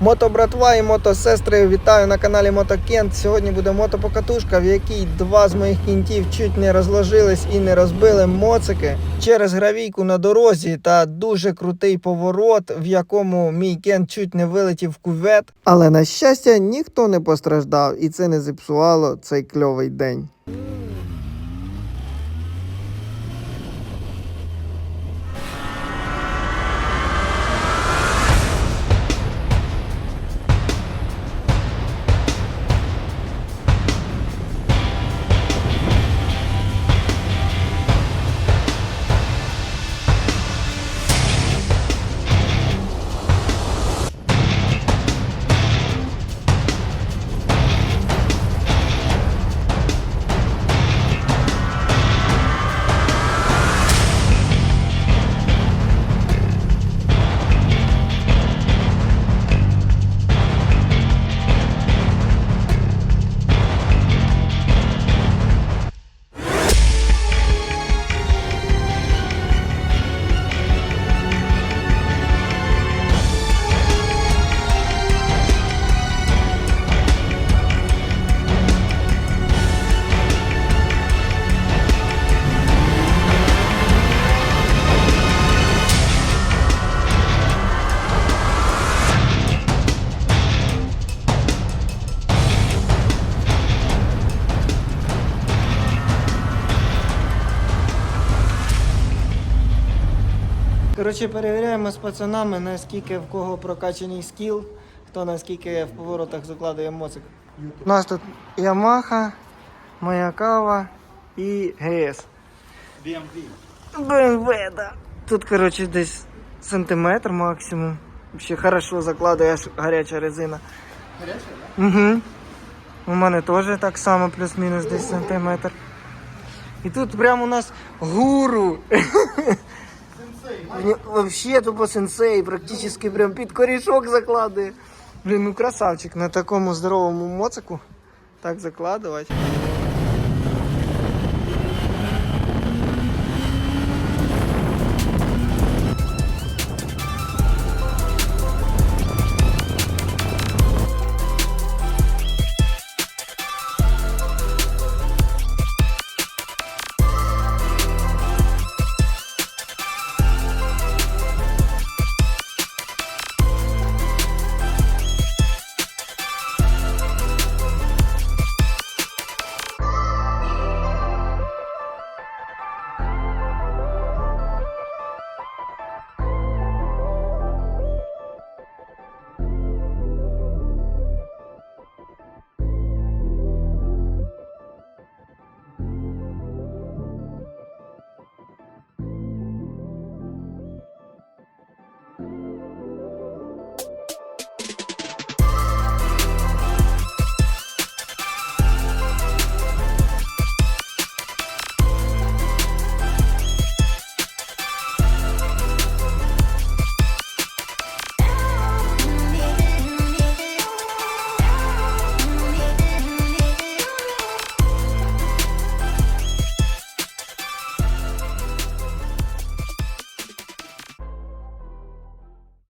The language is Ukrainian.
Мотобратва і мотосестри, вітаю на каналі Мотокент. Сьогодні буде мотопокатушка, в якій два з моїх кінтів чуть не розложились і не розбили моцики через гравійку на дорозі та дуже крутий поворот, в якому мій кент чуть не вилетів в кювет. Але на щастя, ніхто не постраждав, і це не зіпсувало цей кльовий день. Коротше, перевіряємо з пацанами, наскільки в кого прокачаний скіл, хто наскільки в поворотах закладує моцик. У нас тут Ямаха, моя кава і ГС. BMW. BMW, да. Тут, коротше, десь сантиметр максимум. Ще хорошо закладує аж гаряча резина. Гаряча, да? Угу. У мене теж так само, плюс-мінус десь сантиметр. І тут прямо у нас гуру. Сенсей, Вообще тупо сенсей, практически прям під корішок закладує. Блін, ну красавчик на такому здоровому моцику так закладувати.